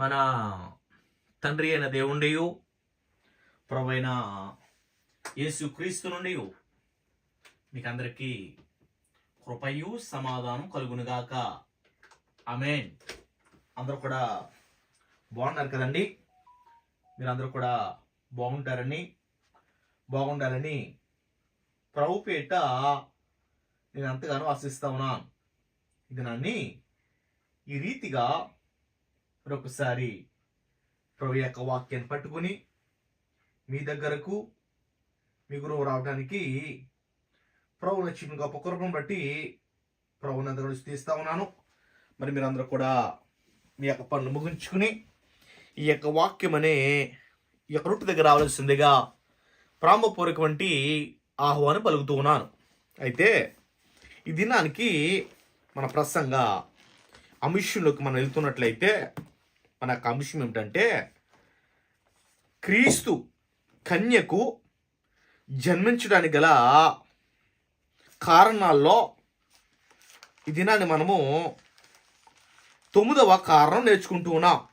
మన తండ్రి అయిన దేవుండియు ప్రభైన యేసు క్రీస్తు నుండి మీకు అందరికీ కృపయు సమాధానం కలుగునుగాక. ఆమేన్. అందరూ కూడా బాగున్నారు కదండి? మీరందరూ కూడా బాగుంటారని బాగుండాలని ప్రభుపేట నేను అంతగానో ఆశిస్తా ఉన్నాను. ఇది నన్ను ఈ రీతిగా మరొకసారి ప్రభు యొక్క వాక్యాన్ని పట్టుకుని మీ దగ్గరకు మీ గురువు రావడానికి ప్రభు నచ్చిన గొప్ప కృపను బట్టి ప్రభుని అందరూ తీస్తా ఉన్నాను. మరి మీరందరూ కూడా మీ యొక్క పనులు ముగించుకుని ఈ యొక్క వాక్యం అనే ఈ యొక్క రొట్టు దగ్గర రావాల్సిందిగా ప్రామపూర్వకమంటి ఆహ్వానం పలుకుతూ ఉన్నాను. అయితే ఈ దినానికి మన ప్రసంగ అంశంలోకి మనం వెళ్తున్నట్లయితే మన యొక్క అంశం ఏమిటంటే క్రీస్తు కన్యకు జన్మించడానికి గల కారణాల్లో ఈ దినాన్ని మనము తొమ్మిదవ కారణం నేర్చుకుంటూ ఉన్నాం.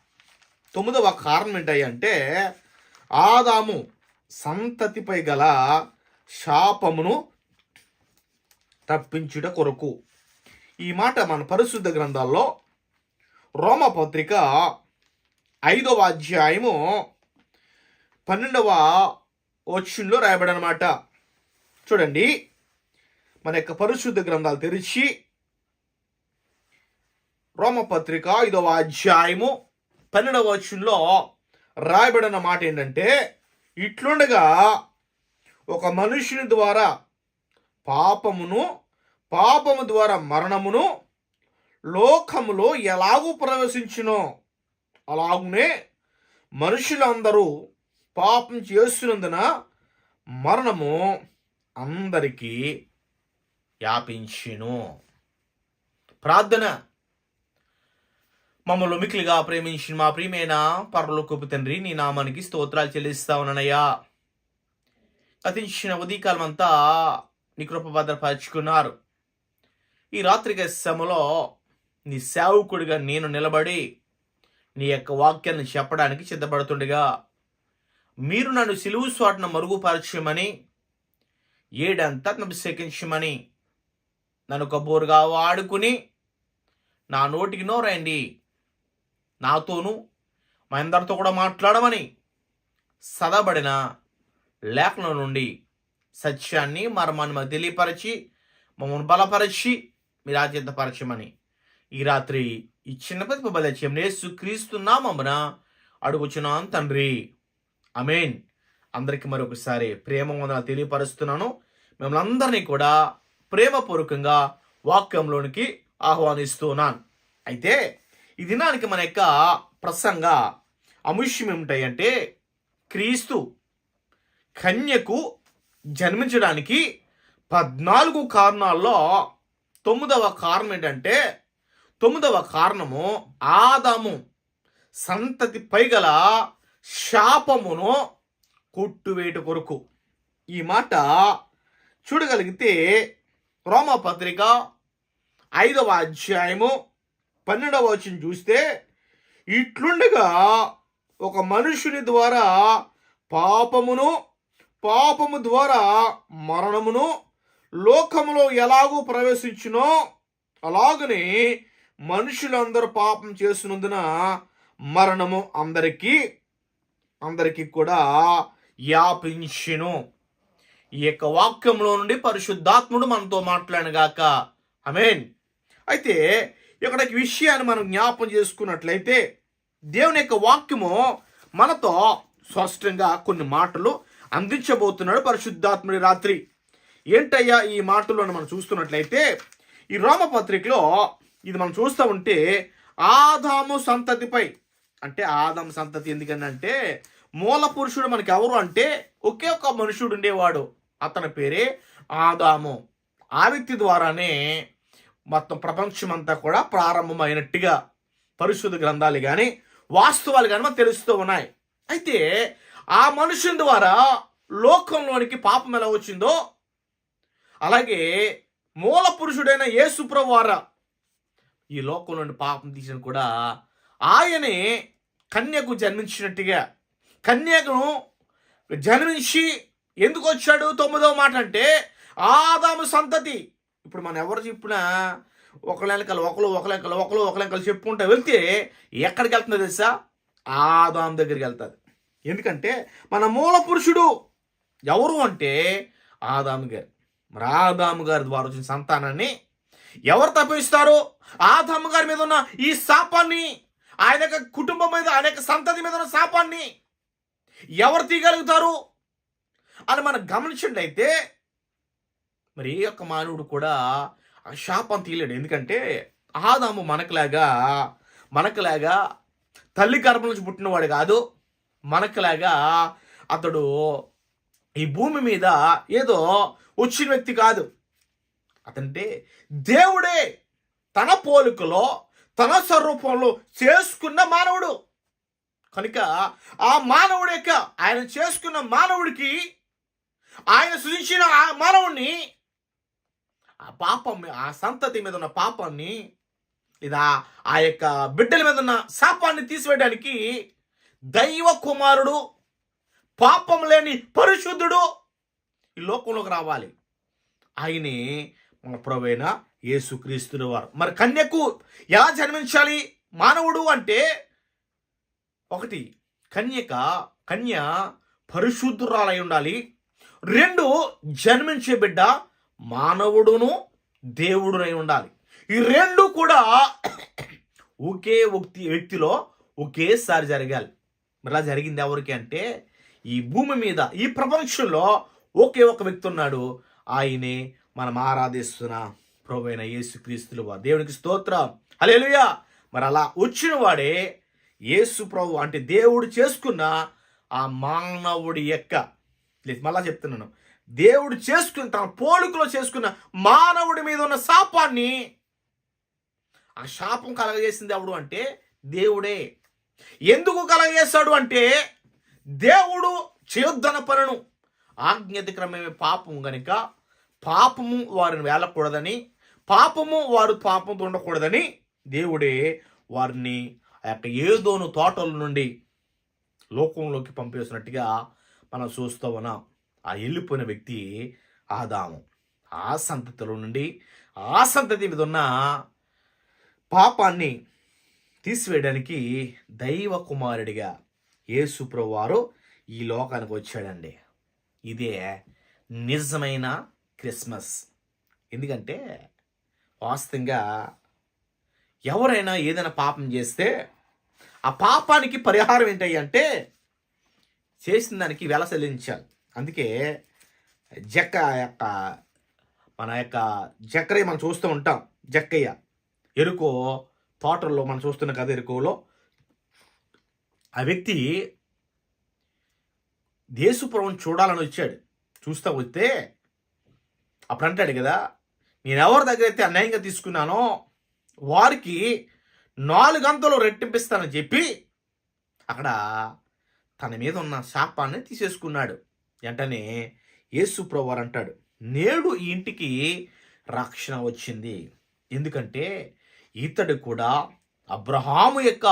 తొమ్మిదవ కారణం ఏంటంటే ఆదాము సంతతిపై గల శాపమును తప్పించుట కొరకు. ఈ మాట మన పరిశుద్ధ గ్రంథాల్లో రోమపత్రిక ఐదవ అధ్యాయము పన్నెండవ వచ్చుల్లో రాయబడనమాట. చూడండి. మన యొక్క పరిశుద్ధ గ్రంథాలు తెరిచి రోమపత్రిక ఐదవ అధ్యాయము పన్నెండవ వచ్చుల్లో రాయబడిన మాట ఏంటంటే ఇట్లుండగా ఒక మనుషుని ద్వారా పాపమును పాపము ద్వారా మరణమును లోకములో ఎలాగూ ప్రవేశించునో? అలాగునే మనుషులందరూ పాపం చేస్తున్నందున మరణము అందరికీ వ్యాపించును. ప్రార్థన. మమ్మల్ని మిక్కిలిగా ప్రేమించిన మా ప్రియమైన పరలోకపు తండ్రి నీ నామానికి స్తోత్రాలు చెల్లిస్తా ఉన్నానయ్యా. గతించిన ఉదయకాలం అంతా నీ కృప భద్రపరుచుకున్నారు. ఈ రాత్రిక సమలో నీ సేవకుడిగా నేను నిలబడి నీ యొక్క వాక్యాన్ని చెప్పడానికి సిద్ధపడుతుండగా మీరు నన్ను సిలువు స్వాటను మరుగుపరచమని ఏడంతా అభిషేకించమని నన్ను కబోరుగా వాడుకుని నా నోటికి నోరండి. నాతోనూ మా అందరితో కూడా మాట్లాడమని సదబడిన లేఖల నుండి సత్యాన్ని మర్మాన్ని మాకు తెలియపరిచి మమ్మల్ని బలపరిచి మీరు ఆచితపరచమని ఈ రాత్రి ఈ చిన్న ప్రతిభ బలచ్యం నేసు క్రీస్తు నామమున అడుగుచున్నాను తండ్రి. అమేన్ అందరికి మరొకసారి ప్రేమ వందనాలు తెలియపరుస్తున్నాను. మిమ్మల్ని అందరినీ కూడా ప్రేమపూర్వకంగా వాక్యంలోనికి ఆహ్వానిస్తున్నాను. అయితే ఈ దినానికి మన యొక్క ప్రసంగ అంశం ఏమిటాయంటే క్రీస్తు కన్యకు జన్మించడానికి పద్నాలుగు కారణాల్లో తొమ్మిదవ కారణం ఏంటంటే తొమ్మిదవ కారణము ఆదాము సంతతి పైగల శాపమును కొట్టువేట కొరకు. ఈ మాట చూడగలిగితే రోమపత్రిక ఐదవ అధ్యాయము పన్నెండవ వచ్చిన చూస్తే ఇట్లుండగా ఒక మనుషుని ద్వారా పాపమును పాపము ద్వారా మరణమును లోకములో ఎలాగూ ప్రవేశించునో అలాగనే మనుషులందరూ పాపం చేసినందున మరణము అందరికీ అందరికీ కూడా యాపించును. ఈ యొక్క వాక్యంలో నుండి పరిశుద్ధాత్ముడు మనతో మాట్లాడగాక అమేన్ అయితే ఇక్కడ విషయాన్ని మనం జ్ఞాపం చేసుకున్నట్లయితే దేవుని యొక్క వాక్యము మనతో స్పష్టంగా కొన్ని మాటలు అందించబోతున్నాడు పరిశుద్ధాత్ముడి రాత్రి. ఏంటయ్యా ఈ మాటలను మనం చూస్తున్నట్లయితే ఈ రోమపత్రికలో ఇది మనం చూస్తూ ఉంటే ఆదాము సంతతిపై. అంటే ఆదాం సంతతి ఎందుకనంటే మూల పురుషుడు మనకి ఎవరు అంటే ఒకే ఒక మనుషుడు ఉండేవాడు. అతని పేరే ఆదాము. ఆ వ్యక్తి ద్వారానే మొత్తం ప్రపంచమంతా కూడా ప్రారంభమైనట్టుగా పరిశుద్ధ గ్రంథాలు కానీ వాస్తవాలు కానీ మనకు తెలుస్తూ ఉన్నాయి. అయితే ఆ మనుషుని ద్వారా లోకంలోనికి పాపం ఎలా వచ్చిందో? అలాగే మూల పురుషుడైన యేసుప్రభు వారా ఈ లోకంలో నుండి పాపం తీసిన కూడా ఆయనే కన్యకు జన్మించినట్టుగా కన్యకును జన్మించి ఎందుకు వచ్చాడు? తొమ్మిదో మాట అంటే ఆదాము సంతతి. ఇప్పుడు మనం ఎవరు చెప్పినా ఒకళ్ళెనకలు ఒకరు ఒకళ్ళెంకలు ఒకరు ఒకళ్ళెంకలు చెప్పుకుంటా వెళ్తే ఎక్కడికి వెళ్తుందో తెలుసా? ఆదాం దగ్గరికి వెళ్తుంది. ఎందుకంటే మన మూల పురుషుడు ఎవరు అంటే ఆదాము గారు. మరి ఆదాము గారి ద్వారా వచ్చిన సంతానాన్ని ఎవరు తప్పిస్తారు ఆదమ్మ గారి మీద ఉన్న ఈ శాపాన్ని ఆయన యొక్క కుటుంబం మీద ఆయన యొక్క సంతతి మీద ఉన్న శాపాన్ని ఎవరు తీయగలుగుతారు అని మనం గమనించినట్లయితే మరి ఏ యొక్క మానవుడు కూడా ఆ శాపం తీయలేడు. ఎందుకంటే ఆదాము మనకులాగా మనకులాగా తల్లి గర్భం నుంచి పుట్టినవాడు కాదు. మనకులాగా అతడు ఈ భూమి మీద ఏదో వచ్చిన వ్యక్తి కాదు. అతంటే దేవుడే తన పోలికలో తన స్వరూపంలో చేసుకున్న మానవుడు. కనుక ఆ మానవుడు యొక్క ఆయన చేసుకున్న మానవుడికి ఆయన సృజించిన ఆ మానవుడిని ఆ పాపం ఆ సంతతి మీద ఉన్న పాపాన్ని లేదా ఆ యొక్క బిడ్డల మీద ఉన్న శాపాన్ని తీసివేయడానికి దైవ కుమారుడు పాపం లేని పరిశుద్ధుడు ఈ లోకంలోకి రావాలి. ఆయనే మన ప్రవైన యేసుక్రీస్తుల వారు. మరి కన్యకు ఎలా జన్మించాలి మానవుడు అంటే ఒకటి కన్యక కన్య పరిశుద్ధురాలై ఉండాలి. రెండు జన్మించే బిడ్డ మానవుడును దేవుడునై ఉండాలి. ఈ రెండు కూడా ఒకే వ్యక్తి వ్యక్తిలో ఒకేసారి జరగాలి. మరి అలా జరిగింది ఎవరికి అంటే ఈ భూమి మీద ఈ ప్రపంచంలో ఒకే ఒక వ్యక్తి ఉన్నాడు. ఆయనే మనం ఆరాధిస్తున్న ప్రభువైన యేసుక్రీస్తులు వారు దేవునికి స్తోత్రం. హల్లెలూయా. మరి అలా వచ్చిన వాడే యేసు ప్రభు అంటే దేవుడు చేసుకున్న ఆ మానవుడి యొక్క లేదు మళ్ళా చెప్తున్నాను. దేవుడు చేసుకున్న తన పోలికలో చేసుకున్న మానవుడి మీద ఉన్న శాపాన్ని ఆ శాపం కలగజేసింది ఎవడు అంటే దేవుడే. ఎందుకు కలగజేస్తాడు అంటే దేవుడు చేయొద్దన పనును ఆజ్ఞాతిక్రమమే పాపం గనుక పాపము వారిని వేలకూడదని పాపము వారు పాపంతో ఉండకూడదని దేవుడే వారిని ఆ యొక్క ఏదోను తోటల నుండి లోకంలోకి పంపేసినట్టుగా మనం చూస్తూ ఉన్నాం. ఆ వెళ్ళిపోయిన వ్యక్తి ఆదాము. ఆ సంతతిలో నుండి ఆ సంతతి మీద ఉన్న పాపాన్ని తీసివేయడానికి దైవ కుమారుడిగా యేసుప్రభు వారు ఈ లోకానికి వచ్చాడండి. ఇదే నిజమైన క్రిస్మస్. ఎందుకంటే వాస్తవంగా ఎవరైనా ఏదైనా పాపం చేస్తే ఆ పాపానికి పరిహారం ఏంటి అంటే చేసిన దానికి వెల చెల్లించాలి. అందుకే జక్క యొక్క మన యొక్క జక్కరయ్య మనం చూస్తూ ఉంటాం. జక్కయ్య ఎరుకో తోటల్లో మనం చూస్తున్న కదా ఎరుకోలో. ఆ వ్యక్తి దేశపురం చూడాలని వచ్చాడు. చూస్తా వస్తే అప్పుడు అంటాడు కదా నేను ఎవరి దగ్గర అయితే అన్యాయంగా తీసుకున్నానో వారికి నాలుగంతలు రెట్టింపిస్తానని చెప్పి అక్కడ తన మీద ఉన్న శాపాన్ని తీసేసుకున్నాడు. వెంటనే యేసు ప్రభువారు అంటాడు నేడు ఈ ఇంటికి రక్షణ వచ్చింది. ఎందుకంటే ఇతడు కూడా అబ్రహాము యొక్క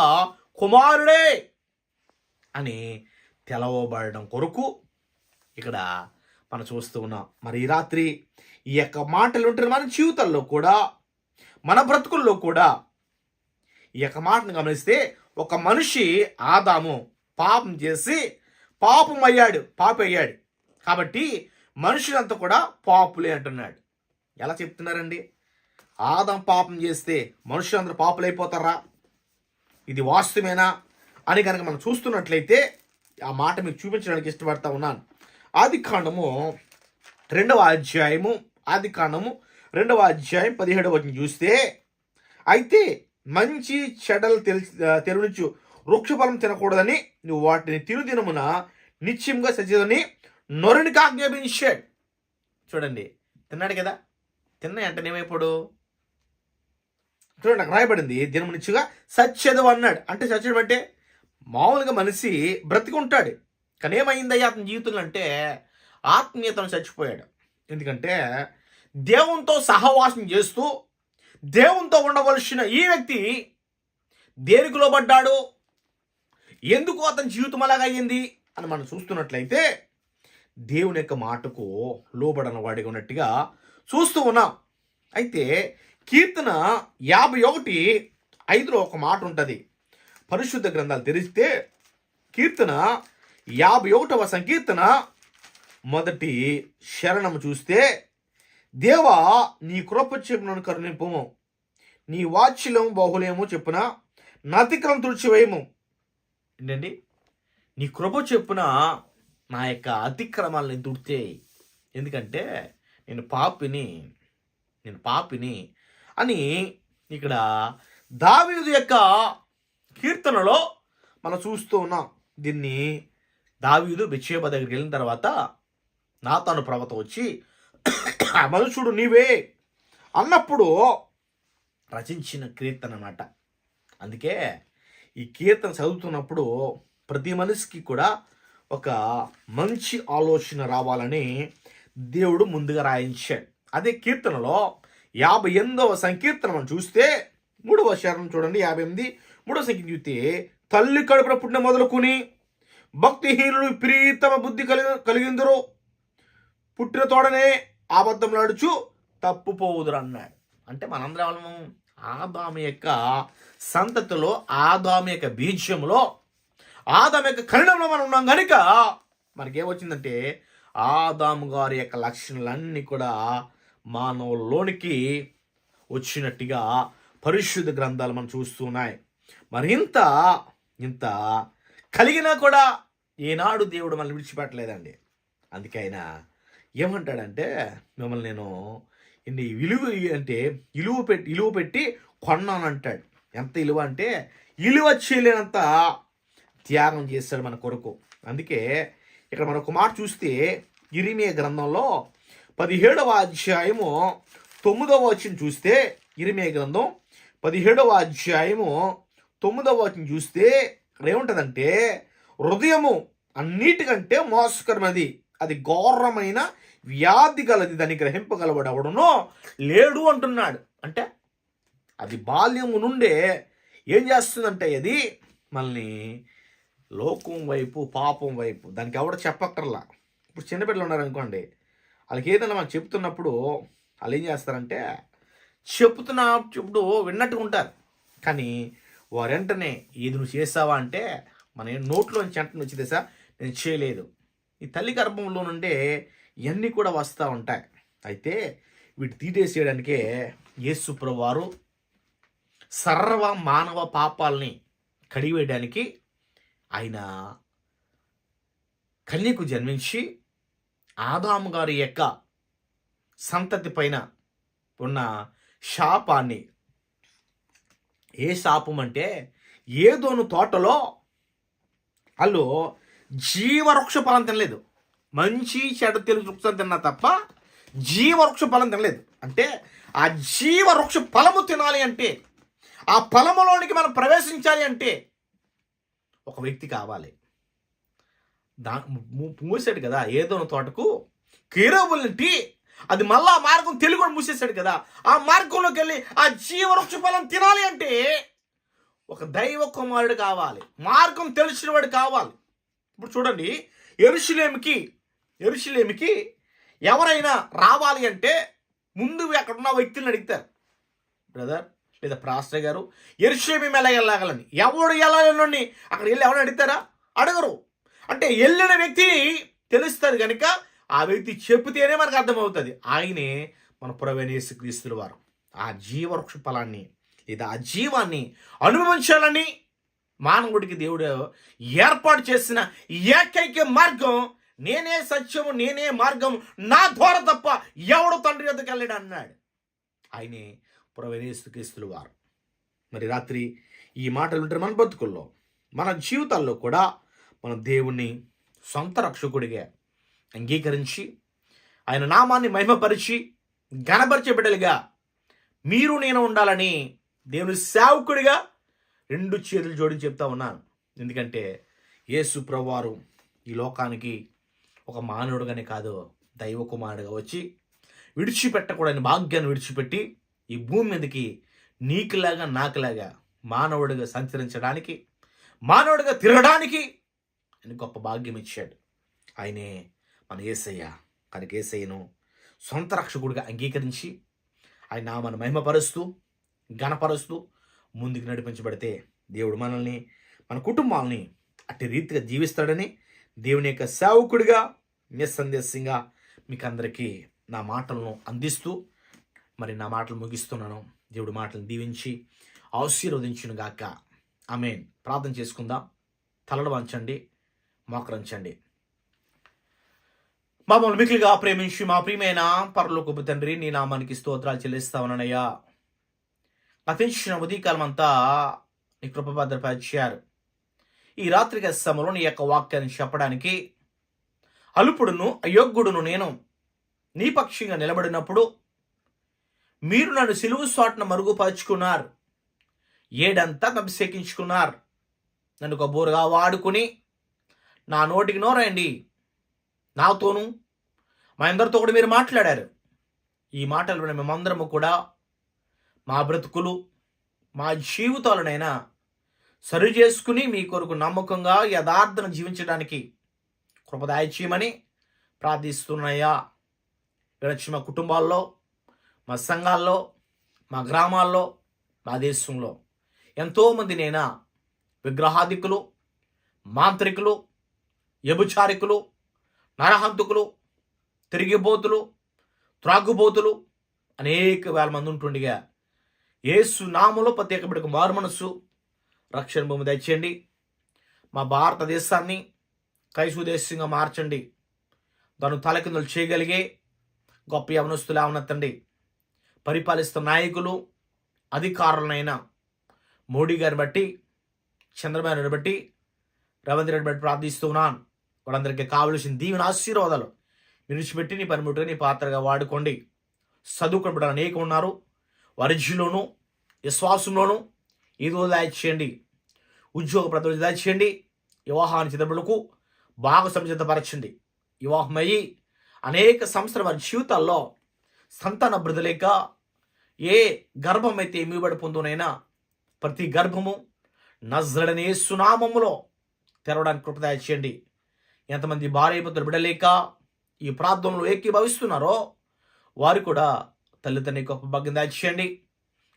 కుమారుడే అని తెలవబడడం కొరకు ఇక్కడ మనం చూస్తూ ఉన్నాం. మరి ఈ రాత్రి ఈ యొక్క మాటలు ఉంటున్న మన జీవితంలో కూడా మన బ్రతుకుల్లో కూడా ఈ యొక్క మాటను గమనిస్తే ఒక మనిషి ఆదాము పాపం చేసి పాపం అయ్యాడు పాప అయ్యాడు కాబట్టి మనుషులంతా కూడా పాపులే అంటున్నాడు. ఎలా చెప్తున్నారండి? ఆదాం పాపం చేస్తే మనుషులందరూ పాపులైపోతారా? ఇది వాస్తవేనా అని కనుక మనం చూస్తున్నట్లయితే ఆ మాట మీకు చూపించడానికి ఇష్టపడతా ఉన్నాను. ఆది కాండము రెండవ అధ్యాయము ఆది కాండము రెండవ అధ్యాయం పదిహేడవ వచనం చూస్తే అయితే మంచి చెడలు తెలి తెలుచు వృక్షఫలం తినకూడదని నువ్వు వాటిని తినుదినమున నిత్యంగా సచేదని నొరునికి ఆజ్ఞాపించాడు. చూడండి తిన్నాడు కదా? తిన్న అంటే ఏమైపోడు చూడండి నాకు రాయబడింది దినము నిత్యంగా సత్యదు అన్నాడు. అంటే సత్యడం అంటే మామూలుగా మనిషి బ్రతికుంటాడు. కానీ ఏమైందయ్యా అతని జీవితంలో అంటే ఆత్మీయతను చచ్చిపోయాడు. ఎందుకంటే దేవునితో సహవాసం చేస్తూ దేవునితో ఉండవలసిన ఈ వ్యక్తి దేనికి లోబడ్డాడు? ఎందుకు అతని జీవితం అలాగా అయ్యింది అని మనం చూస్తున్నట్లయితే దేవుని యొక్క మాటకు లోబడన వాడిగా ఉన్నట్టుగా చూస్తూ ఉన్నాం. అయితే కీర్తన యాభై ఒకటి ఐదులో ఒక మాట ఉంటుంది. పరిశుద్ధ గ్రంథాలు తెరిస్తే కీర్తన యాభై ఒకటవ సంకీర్తన మొదటి శరణము చూస్తే దేవా నీ కృప చెప్పునను కరుణింపము. నీ వాచ్యం బాహులేమో చెప్పున నతిక్రం తుడిచివేయము. ఏంటండి? నీ కృప చెప్పున నా యొక్క అతిక్రమాలని తుడితే ఎందుకంటే నేను పాపిని నేను పాపిని అని ఇక్కడ దావీదు యొక్క కీర్తనలో మనం చూస్తూ ఉన్నాం. దీన్ని దావీదు బిచ్చేబ దగ్గరికి వెళ్ళిన తర్వాత నాతాను ప్రవత వచ్చి మనుషుడు నీవే. అన్నప్పుడు రచించిన కీర్తన అన్నమాట. అందుకే ఈ కీర్తన చదువుతున్నప్పుడు ప్రతి మనిషికి కూడా ఒక మంచి ఆలోచన రావాలని దేవుడు ముందుగా రాయించాడు. అదే కీర్తనలో యాభై ఎనిమిదవ సంకీర్తన మనం చూస్తే మూడవ శరణం చూడండి యాభై ఎనిమిది. మూడవ సంఖ్య చూస్తే తల్లి కడుపున పుట్టిన మొదలుకొని భక్తిహీనులు విపరీతమ బుద్ధి కలిగి కలిగిందరు పుట్టిన తోడనే అబద్ధంలాడుచు తప్పుపోవుదురు అన్నాడు అంటే మనందరం వాళ్ళము ఆదాము యొక్క సంతతిలో ఆదాము యొక్క బీజంలో ఆదాము యొక్క కరుణంలో మనం ఉన్నాం కనుక మనకేమొచ్చిందంటే ఆదాము గారి యొక్క లక్షణాలన్నీ కూడా మానవుల్లోనికి వచ్చినట్టుగా పరిశుద్ధ గ్రంథాలు మనం చూస్తున్నాయి మరి ఇంత ఇంత కలిగినా కూడా ఏనాడు దేవుడు మనల్ని విడిచిపెట్టలేదండి. అందుకైనా ఏమంటాడంటే మిమ్మల్ని నేను ఇన్ని విలువ అంటే ఇలువ పెట్టి ఇలువ పెట్టి కొన్నాను అంటాడు ఎంత ఇలువ అంటే ఇలువ చేయలేనంత త్యాగం చేస్తాడు మన కొరకు. అందుకే ఇక్కడ మన కుమార్ మాట చూస్తే ఇరిమియ గ్రంథంలో పదిహేడవ అధ్యాయము తొమ్మిదవ వచ్చిన చూస్తే ఇరిమియ గ్రంథం పదిహేడవ అధ్యాయము తొమ్మిదవ వచ్చిన చూస్తే ఇక్కడ ఏముంటుందంటే హృదయము అన్నిటికంటే మోసకరమైనది. అది ఘోరమైన వ్యాధి గలది దాన్ని గ్రహింపగలవాడెవడనో లేడు అంటున్నాడు. అంటే అది బాల్యము నుండే ఏం చేస్తుందంటే అది మనల్ని లోకం వైపు పాపం వైపు దానికి ఎవడ చెప్పక్కర్లా. ఇప్పుడు చిన్నపిల్లలు ఉన్నారనుకోండి వాళ్ళకి ఏదైనా మనం చెప్తున్నప్పుడు వాళ్ళు ఏం చేస్తారంటే చెప్తున్నా చెప్పుడు విన్నట్టుగా ఉంటారు. కానీ వారు వెంటనే ఏది నువ్వు చేసావా? అంటే మన నోట్లోంచి వెంటనే నుంచి తెసా నేను చేయలేదు. ఈ తల్లి గర్భంలో నుండే ఇవన్నీ కూడా వస్తూ ఉంటాయి. అయితే వీటి తీటేసేయడానికే యేసు వారు సర్వ మానవ పాపాలని కడివేయడానికి ఆయన కన్యకు జన్మించి ఆదాము గారి యొక్క సంతతి పైన ఉన్న శాపాన్ని ఏ శాపం అంటే ఏదోను తోటలో వాళ్ళు జీవవృక్ష ఫలం తినలేదు. మంచి చెడ తెలుగు వృక్షం తిన్నా తప్ప జీవవృక్ష ఫలం తినలేదు. అంటే ఆ జీవవృక్ష ఫలము తినాలి అంటే ఆ ఫలములోనికి మనం ప్రవేశించాలి అంటే ఒక వ్యక్తి కావాలి. దా మూసాడు కదా ఏదో తోటకు కేరోబుల్ని అది మళ్ళా ఆ మార్గం తెలుగు మూసేశాడు కదా ఆ మార్గంలోకి వెళ్ళి ఆ జీవవృక్ష ఫలం తినాలి అంటే ఒక దైవ కుమారుడు కావాలి. మార్గం తెలిసిన వాడు కావాలి. ఇప్పుడు చూడండి ఎరుషులేమికి ఎరుషులేమికి ఎవరైనా రావాలి అంటే ముందు అక్కడ ఉన్న వ్యక్తులను అడుగుతారు. బ్రదర్ లేదా ప్రాస్టర్ గారు ఎరుషులేమి ఎలా వెళ్ళగలని? ఎవడు వెళ్ళాలని అక్కడ వెళ్ళి ఎవరు అడుగుతారా? అడగరు. అంటే వెళ్ళిన వ్యక్తి తెలుస్తుంది కనుక ఆ వ్యక్తి చెప్తేనే మనకు అర్థమవుతుంది. ఆయనే మన ప్రవేణేశు క్రీస్తుల వారు. ఆ జీవవృక్ష ఫలాన్ని లేదా ఆ జీవాన్ని అనుభవించాలని మానవుడికి దేవుడు ఏర్పాటు చేసిన ఏకైక మార్గం నేనే సత్యము నేనే మార్గం నా ద్వారా తప్ప ఎవడు తండ్రి వద్దకు వెళ్ళాడు అన్నాడు. ఆయనే ప్రవేశిస్తులు వారు. మరి రాత్రి ఈ మాటలు వింటారు మన బతుకుల్లో మన జీవితాల్లో కూడా మన దేవుణ్ణి సొంత రక్షకుడిగా అంగీకరించి ఆయన నామాన్ని మహిమపరిచి గణపరిచే బిడ్డలుగా మీరు నేను ఉండాలని దేవుని సేవకుడిగా రెండు చేతులు జోడించి చెప్తా ఉన్నాను. ఎందుకంటే యేసు ప్రభువారు ఈ లోకానికి ఒక మానవుడుగానే కాదు దైవ కుమారుడుగా వచ్చి విడిచిపెట్టకూడని భాగ్యాన్ని విడిచిపెట్టి ఈ భూమి మీదకి నీకులాగా నాకులాగా మానవుడిగా సంచరించడానికి మానవుడిగా తిరగడానికి ఆయన గొప్ప భాగ్యం ఇచ్చాడు. ఆయనే మన ఏసయ్య. కనుక ఏసయ్యను సొంత రక్షకుడిగా అంగీకరించి ఆయన మన మహిమపరుస్తూ ఘనపరుస్తూ ముందుకు నడిపించబడితే దేవుడు మనల్ని మన కుటుంబాలని అట్టి రీతిగా జీవిస్తాడని దేవుని యొక్క సేవకుడిగా నిస్సందేశంగా మీకు అందరికీ నా మాటలను అందిస్తూ మరి నా మాటలు ముగిస్తున్నాను. దేవుడి మాటలను దీవించి ఆశీర్వదించును గాక. ఆమెన్. ప్రార్థన చేసుకుందాం. తలలు వంచండి మోకరించండి మమ్మల్ని మిగిలిగా ప్రేమించి మా ప్రియమైన పరలోకపు తండ్రి నీ నామానికి స్తోత్రాలు చెల్లిస్తామనయ్యా. గతించిన ఉదయకాలం అంతా నీ కృప భద్రపరిచారు. ఈ రాత్రి సమయంలో నీ యొక్క వాక్యాన్ని చెప్పడానికి అలుపుడును అయోగ్యుడును నేను నీ పక్షంగా నిలబడినప్పుడు మీరు నన్ను సిలువు స్వాట్ను మరుగుపరుచుకున్నారు. ఏడంతా అభిషేకించుకున్నారు. నన్ను ఒక బోరుగా వాడుకుని నా నోటికి నోరండి. నాతోనూ మా అందరితో కూడా మీరు మాట్లాడారు. ఈ మాటలు మేమందరము కూడా మా బ్రతుకులు మా జీవితాలనైనా సరి చేసుకుని మీ కొరకు నమ్మకంగా యథార్థను జీవించడానికి కృపదాయ చేయమని ప్రార్థిస్తున్నాయా వినొచ్చి మా కుటుంబాల్లో మా సంఘాల్లో మా గ్రామాల్లో మా దేశంలో ఎంతోమంది నేనా విగ్రహాధికులు మాంత్రికులు వ్యభిచారికులు నరహంతుకులు తిరిగిబోతులు త్రాగుబోతులు అనేక వేల మంది ఉంటుండగా ఏసు నామంలో ప్రత్యేక మారు మనస్సు. రక్షణ భూమి తెచ్చండి మా భారతదేశాన్ని కైసు దేశంగా మార్చండి. దాని తలకిందులు చేయగలిగే గొప్ప యవనస్తులు అవనెత్తండి పరిపాలిస్తున్న నాయకులు అధికారులనైనా మోడీ గారిని బట్టి చంద్రబాబు నాయుడు బట్టి రేవంత్ రెడ్డి బట్టి ప్రార్థిస్తున్నాను వాళ్ళందరికీ కావలసిన దీవెన ఆశీర్వాదాలు విడిచిపెట్టి నీ పనిముట్టుగా నీ పాత్రగా వాడుకోండి. చదువుకుని అనేకం అనేక ఉన్నారు. వరిజ్యులోను విశ్వాసంలోను ఏదో దాచేయండి ఉద్యోగ ప్రతిభ దాచేయండి వివాహాన్ని చిత్రబడులకు బాగా సంసిద్ధపరచండి వివాహమయ్యి అనేక సంవత్సరం వారి జీవితాల్లో సంతాన అభివృద్ధి లేక ఏ గర్భం అయితే ఇమిబడి పొందునైనా ప్రతి గర్భము నజరడనే సునామములో తెరవడానికి కృపదయ చేయండి. ఎంతమంది భార్యపుత్రులు బిడలేక ఈ ప్రార్థనలో ఏకీభవిస్తున్నారో వారు కూడా తల్లిదండ్రి గొప్ప భాగ్యం దాచేయండి.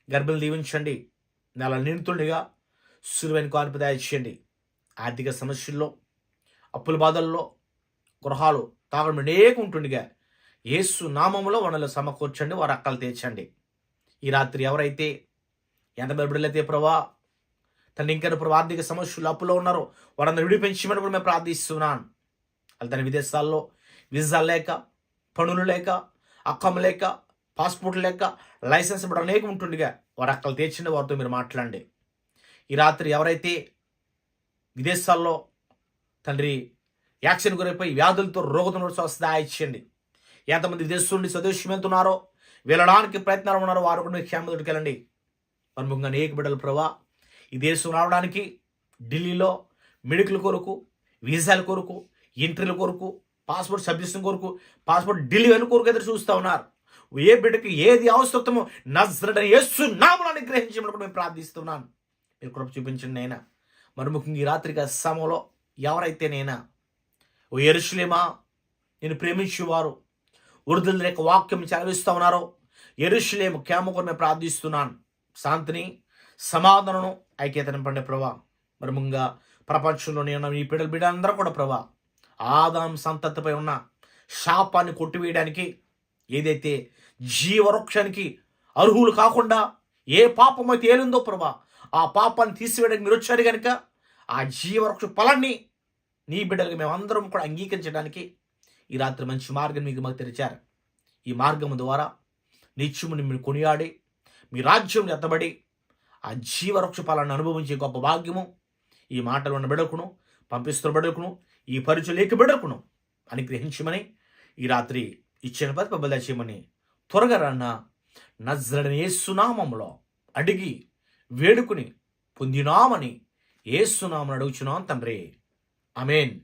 గర్భం దీవించండి. నెల నిండుతుండగా సులువైన కాన్పు దాచేయండి. ఆర్థిక సమస్యల్లో అప్పుల బాధల్లో గృహాలు తాగడం అనేక ఉంటుండగా యేసు నామంలో వనలు సమకూర్చండి వారు అక్కలు తీర్చండి. ఈ రాత్రి ఎవరైతే ఎంతమంది బిడ్డలైతే ప్రభా తన ఇంకా ప్రభు ఆర్థిక సమస్యలు అప్పులో ఉన్నారో వారందరూ విడిపించమని కూడా మేము ప్రార్థిస్తున్నాను వాళ్ళు తన విదేశాల్లో వీసా లేక పనులు లేక అక్కం లేక పాస్పోర్ట్ లేక లైసెన్స్ ఇప్పుడు అనేకం ఉంటుండగా వారు అక్కలు తీర్చిన వారితో మీరు మాట్లాడండి. ఈ రాత్రి ఎవరైతే విదేశాల్లో తండ్రి యాక్సిడెంట్ గురైపోయి వ్యాధులతో రోగంతో స్వస్థ ఇచ్చండి ఎంతమంది విదేశం నుండి స్వదేశం వెళ్తున్నారో వెళ్ళడానికి ప్రయత్నాలు ఉన్నారో వారు కూడా మీరు క్షేమ దొరికెళ్ళండి ప్రముఖంగా అనేక బిడ్డలు ప్రభా ఈ దేశం రావడానికి ఢిల్లీలో మెడికల్ కొరకు వీసాల కొరకు ఎంట్రీల కొరకు పాస్పోర్ట్ సబ్మిషన్ కొరకు పాస్పోర్ట్ డెలివరీ కొరకు ఎదురు చూస్తూ ఉన్నారు. ఏ బిడ్డకి ఏది అవసరమో నజరడని యేసు నామను గ్రహించినప్పుడు మేము ప్రార్థిస్తున్నాను మీరు కృప చూపించండి నైనా మరి ముఖ్యంగా ఈ రాత్రిక సమయంలో ఎవరైతే నేనా ఓ ఎరుషులేమా నేను ప్రేమించేవారు వృద్ధుల లేక వాక్యం చదివిస్తూ ఉన్నారో ఎరుషులేము కేమకొని మేము ప్రార్థిస్తున్నాను శాంతిని సమాధానం ఐక్యతను పండే ప్రభా. మరి ముంగా ప్రపంచంలోనే ఉన్న ఈ బిడ్డల బిడ్డలందరూ కూడా ప్రభా ఆదాం సంతతిపై ఉన్న శాపాన్ని కొట్టివేయడానికి ఏదైతే జీవవృక్షానికి అర్హులు కాకుండా ఏ పాపం అయితే ఏలిందో ప్రభా ఆ పాపాన్ని తీసివేయడానికి మీరు వచ్చారు కనుక ఆ జీవవృక్ష ఫలాన్ని నీ బిడ్డలకు మేమందరం కూడా అంగీకరించడానికి ఈ రాత్రి మంచి మార్గం మీకు మాకు తెరిచారు. ఈ మార్గం ద్వారా నిత్యముని మీరు కొనియాడి మీ రాజ్యం ఎత్తబడి ఆ జీవవృక్ష ఫలాన్ని అనుభవించే గొప్ప భాగ్యము ఈ మాటలు ఉన్న బిడకును పంపిస్తున్న బిడకును ఈ పరిచయం లేక బిడకును అని గ్రహించమని ఈ రాత్రి ఇచ్చిన పది చేయమని త్వరగా రాన్న నజ్రడని ఏసునామంలో అడిగి వేడుకుని పొందినామని ఏసునామని అడుగుచున్నాం తండ్రి. అమేన్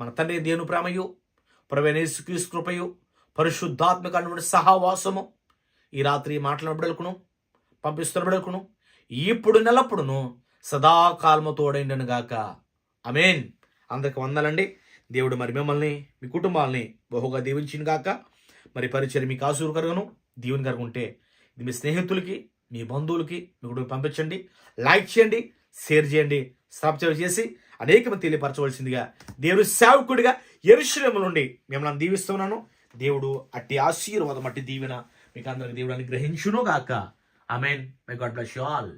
మన తండ్రి దేను ప్రేమయు ప్రవేణేసు కృపయు పరిశుద్ధాత్మక సహవాసము ఈ రాత్రి మాటల బిడలకును పంపిస్తున్న బిడలకును ఇప్పుడు నెలప్పుడును సదాకాలము తోడైండను గాక. అమేన్ అందరికి వందలండి. దేవుడు మరి మిమ్మల్ని మీ కుటుంబాలని బహుగా దీవించిన గాక. మరి పరిచయం మీకు ఆసూరు కరగను దీవుని కరుగుంటే ఇది మీ స్నేహితులకి మీ బంధువులకి మీ కుటుంబం పంపించండి. లైక్ చేయండి షేర్ చేయండి సబ్స్క్రైబ్ చేసి అనేక మంది తెలియపరచవలసిందిగా దేవుడు సేవకుడిగా ఎరుశ్రమ నుండి మిమ్మల్ని దీవిస్తున్నాను. దేవుడు అట్టి ఆశీర్వాదం అట్టి దీవెన మీకు అందరికి దేవుడు అనుగ్రహించును గాక amen may God bless you all